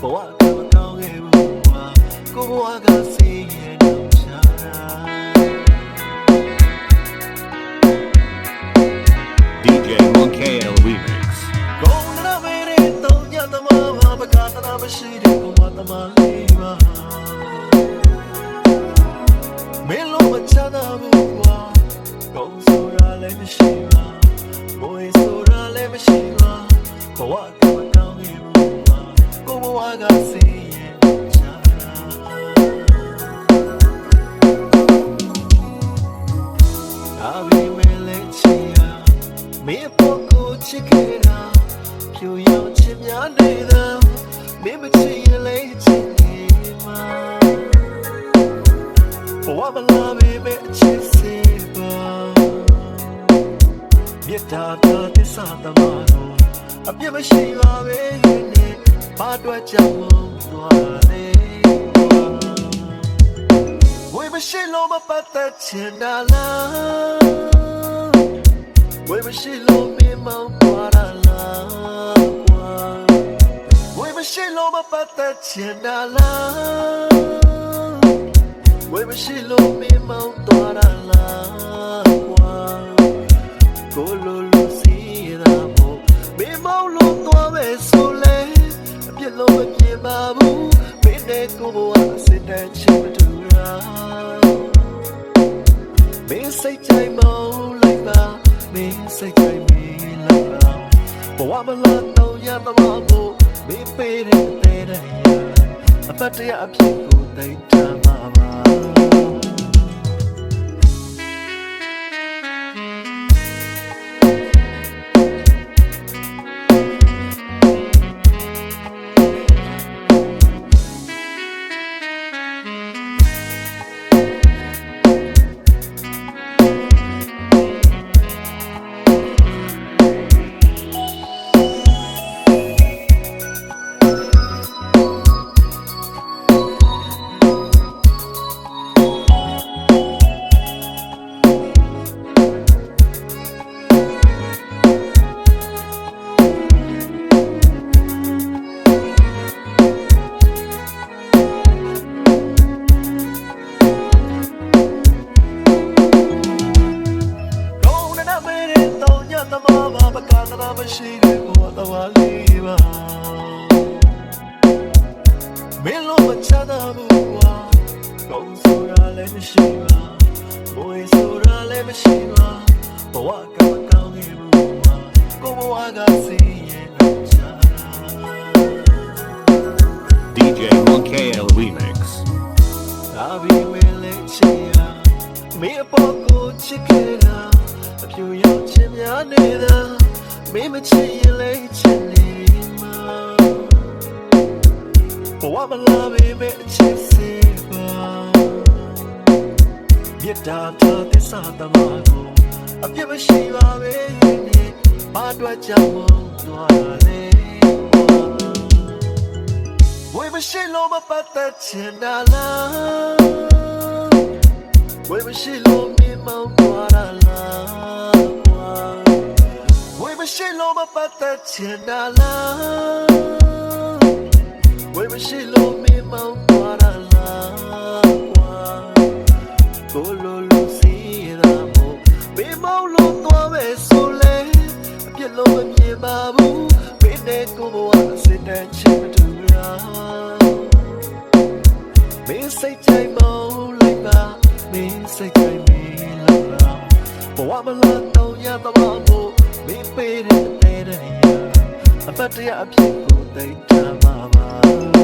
ဘဝကမကောင်းခဲ့ဘူးကွာကိုဘဝကစီးရဲ့တော့ချာတာ DJ Monkey Remix. ကောင်းနာမေရီတောင်းရသမားဘာပကတနာမရှိတဲ့ဘဝသမားလေးပါမင်းလုံးမချတာဘူးကွာကောင်းဆိုတာလည်းမရှိ ကိုဘဝကစီးရဲ့ချာတာအဘိမဲလဲချီယာမင်းပေါ်ကိုချစ်ခဲ့တာဖြူရောင်ချစ်များနေတာမင်းမချစ်ရင်လဲချစ်နေမှာဘဝမလာမေပဲအချစ်စေပါမြတ်တာတာသစ္စာသမားကိုအပြစ်မရှိပါပဲနဲ့ ဘာအတွက်ကြောင့်သွားလဲဝေမရှိလို့မပတ်သက်ချင်တာလားဝေမရှိလို့မင်းမောင်းသွားတာလားကွာဝေမရှိလို့မပတ်သက်ချင်တာလားဝေမရှိလို့မင်းမောင်းသွားတာလားကွာကိုလိုလိုစီရတာမို့မင်းမောင်းလို့သွားပဲဆို လဲအပြစ်လို့မမြင်ပါဘူးမင်းနဲ့ကိုဘဝအစစ်တမ်းချင်မတူတာမင်းစိတ်ကြိုက်မောင်းလိုက်ပါမင်းစိတ်ကြိုက်မီလိုက်ပါဘဝမလာတော့ရသမားဖို့မင်းပေးတဲ့တဲ့တဲ့ရအပတ်တရအဖြစ်ကိုတိတ်ထမှာပါ မရှိတဲ့ဘဝတော်လေးပါမင်းလို့မချတာဘူးကွာကောင်းဆိုတာလည်းမရှိပါဘွေဆိုတာလည်းမရှိပါဘဝကမကောင်းခဲ့ဘူးကွာကိုဘဝကစီးရဲ့တော့ချာ DJ Monkey Remix. ဒါဘီမဲလဲချီယာမင်းအပေါ်ကိုချစ်ခဲ့တာအပြူရောက်ချင်များနေတာ မင်းမချစ်ရင်လဲချစ်နေမှာဘဝမလာပေမဲ့အချစ်စေပါမြတ်တာတာသစ္စာသမားကိုအပြစ်မရှိပါပဲနဲ့ဘာအတွက်ကြောင့်မသွားလဲဝေမရှိလို့မပတ်သက်ချင်တာလားဝေမရှိလို့မင်းမောင်းသွားတာလား ပတ်သက်ချင်တာလားဝေမရှိလို့မင်းမောင်းသွားတာလားကွာကိုလိုလိုစီရတာမို့မင်းမောင်းလို့သွားပဲဆိုလဲအပြစ်လို့မမြင်ပါဘူးမင်းနဲ့ကိုဘဝအစစ်တမ်းချင်မတူလားမင်းစိတ်ကြိုက်မောင်းလိုက်ပါမင်းစိတ်ကြိုက်မီလိုက်ပါဘဝမလာတော့ရသမားဖို့မင်းပေး တဲ့တဲ့ရအပတ်တရအဖြစ်ကိုတိတ်ထားမှာပါ